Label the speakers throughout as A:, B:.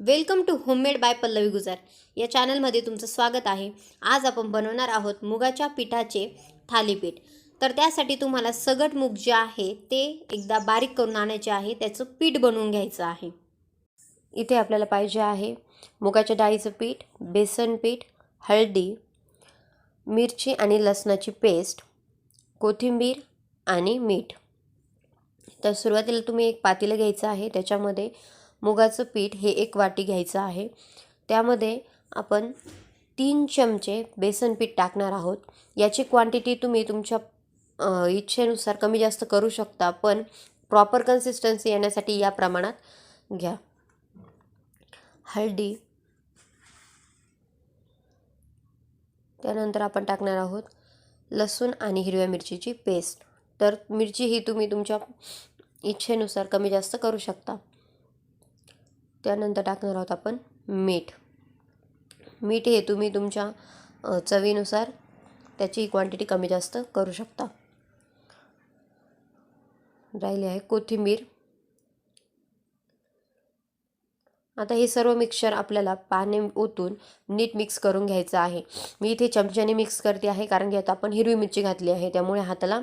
A: Welcome to homemade by Pallavi Gujar. या चॅनलमध्ये तुमचं स्वागत आहे. आज आपण बनवणार आहोत मुगाच्या पिठाचे थालीपीठ. तर त्यासाठी तुम्हाला सगट मूग जे आहे ते एकदा बारीक करून आणायचे आहे. त्याचं पीठ बनवून घ्यायचं आहे. इथे आपल्याला पाहिजे आहे मुगाच्या डाळीचं पीठ बेसन पीठ हळदी मिरची आणि लसणाची पेस्ट कोथिंबीर आणि मीठ. तर सुरुवातीला तुम्ही एक पातेलं घ्यायचं आहे. त्याच्यामध्ये मुगाचं पीठ हे एक वाटी घ्यायचं आहे. त्यामध्ये आपण तीन चमचे बेसन पीठ टाकणार आहोत. याची क्वांटिटी तुम्ही तुमच्या इच्छेनुसार कमी जास्त करू शकता पण प्रॉपर कन्सिस्टन्सी येण्यासाठी या प्रमाणात घ्या. हळदी. त्यानंतर आपण टाकणार आहोत लसूण आणि हिरव्या मिरचीची पेस्ट तर मिरची ही तुम्ही तुमच्या इच्छेनुसार कमी जास्त करू शकता. त्यानंतर टाकणार आहोत आपण मीठ. मीठ हे तुम्ही तुमच्या चवीनुसार त्याची क्वांटिटी कमी जास्त करू शकता. राहिली आहे कोथिंबीर. आता हे सर्व मिक्सचर आपल्याला पाणी ओतून नीट मिक्स करून घ्यायचं आहे. मी इथे चमच्याने मिक्स करते आहे कारण की आता आपण हिरवी मिरची घातली आहे त्यामुळे हाताला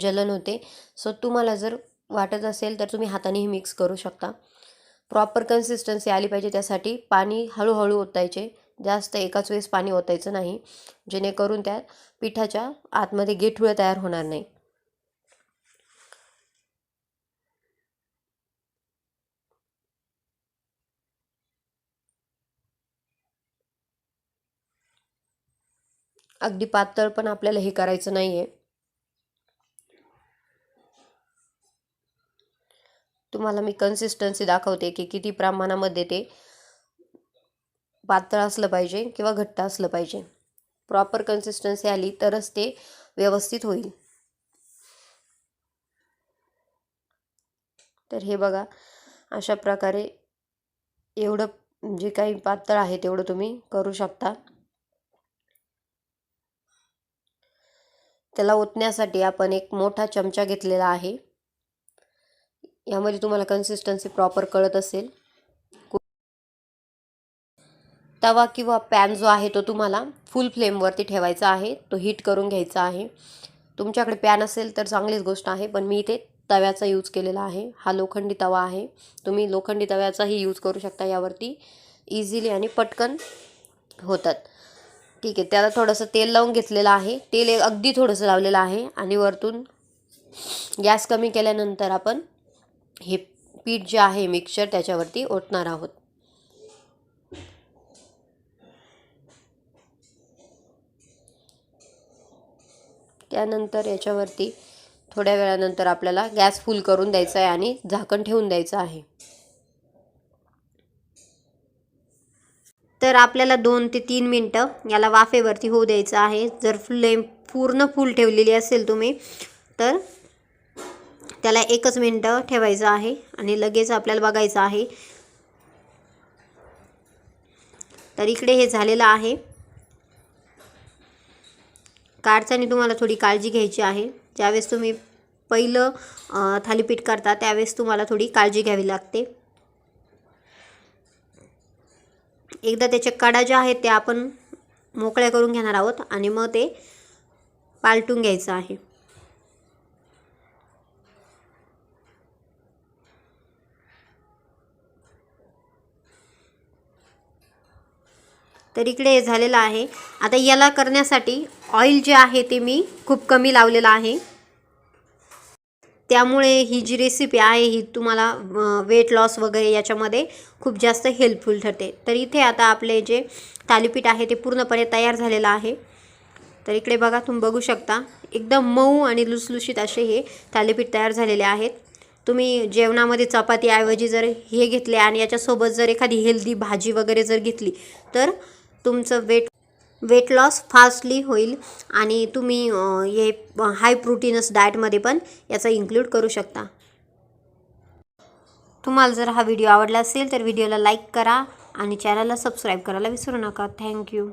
A: जलन होते. सो तुम्हाला जर वाटत असेल तर तुम्ही हातानेही मिक्स करू शकता. प्रॉपर कन्सिस्टन्सी आली पाहिजे त्यासाठी पाणी हळूहळू ओतायचे. जास्त एकाच वेळेस पाणी ओतायचं नाही जेणेकरून त्या पिठाच्या आतमध्ये गेठुळं तयार होणार नाही. अगदी पातळ पण आपल्याला हे करायचं नाही आहे तुम्हाला मी कन्सिस्टन्सी दाखवते की किती प्रमाणामध्ये ते पातळ असलं पाहिजे किंवा घट्ट असलं पाहिजे. प्रॉपर कन्सिस्टन्सी आली तरच ते व्यवस्थित होईल. तर हे बघा अशा प्रकारे एवढं जे काही पातळ आहे तेवढं तुम्ही करू शकता. त्याला ओतण्यासाठी आपण एक मोठा चमचा घेतलेला आहे. यामध्ये तुम्हाला कन्सिस्टन्सी प्रॉपर कळत असेल. तवा किंवा पॅन जो आहे तो तुम्हाला फुल फ्लेमवरती ठेवायचा आहे. तो हीट करून घ्यायचा आहे. तुमच्याकडे पॅन असेल तर चांगलीच गोष्ट आहे पण मी इथे तव्याचा यूज केलेला आहे. हा लोखंडी तवा आहे. तुम्ही लोखंडी तव्याचाही यूज करू शकता यावरती. इझिली आणि पटकन होतात. ठीक आहे त्याला थोडंसं तेल लावून घेतलेलं आहे. तेल एक अगदी थोडंसं लावलेलं आहे आणि वरतून गॅस कमी केल्यानंतर आपण हे पीठ जे आहे मिक्सचर त्याच्यावरती ओतणार आहोत. त्यानंतर याच्यावरती थोड्या वेळानंतर आपल्याला गॅस फुल करून द्यायचा आहे आणि झाकण ठेवून द्यायचं आहे. तर आपल्याला दोन ते तीन मिनटं याला वाफेवरती होऊ द्यायचं आहे. जर फ्लेम पूर्ण फुल ठेवलेली असेल तुम्ही तर त्याला एकच मिनटं ठेवायचं आहे आणि लगेच आपल्याला बघायचं आहे. तर इकडे हे झालेलं आहे. काढताना तुम्हाला थोडी काळजी घ्यायची आहे. ज्यावेळेस तुम्ही पहिलं थालीपीठ करता त्यावेळेस तुम्हाला थोडी काळजी घ्यावी लागते. एकदा त्याच्या कडा ज्या आहेत त्या आपण मोकळ्या करून घेणार आहोत आणि मग ते पालटून घ्यायचं आहे. तर इकडे हे झालेलं आहे. आता याला करण्यासाठी ऑइल जे आहे ते मी खूप कमी लावलेलं आहे. त्यामुळे ही जी रेसिपी आहे ही तुम्हाला वेट लॉस वगैरे याच्यामध्ये खूप जास्त हेल्पफुल ठरते. तर इथे आता आपले जे थालीपीठ आहे ते पूर्णपणे तयार झालेलं आहे. तर इकडे बघा तुम्ही बघू शकता एकदम मऊ आणि लुसलुशीत असे हे थालीपीठ तयार झालेले आहेत. तुम्ही जेवणामध्ये चपातीऐवजी जर हे घेतले आणि याच्यासोबत जर एखादी हेल्दी भाजी वगैरे जर घेतली तर तुमचं वेट वेट लॉस फास्टली होईल आणि तुम्ही हे हाय प्रोटीनस डाएटमध्ये पण याचा इन्क्लूड करू शकता. तुम्हाला जर हा व्हिडिओ आवडला असेल तर व्हिडिओला लाईक करा आणि चॅनलला सबस्क्राईब करायला विसरू नका. थँक्यू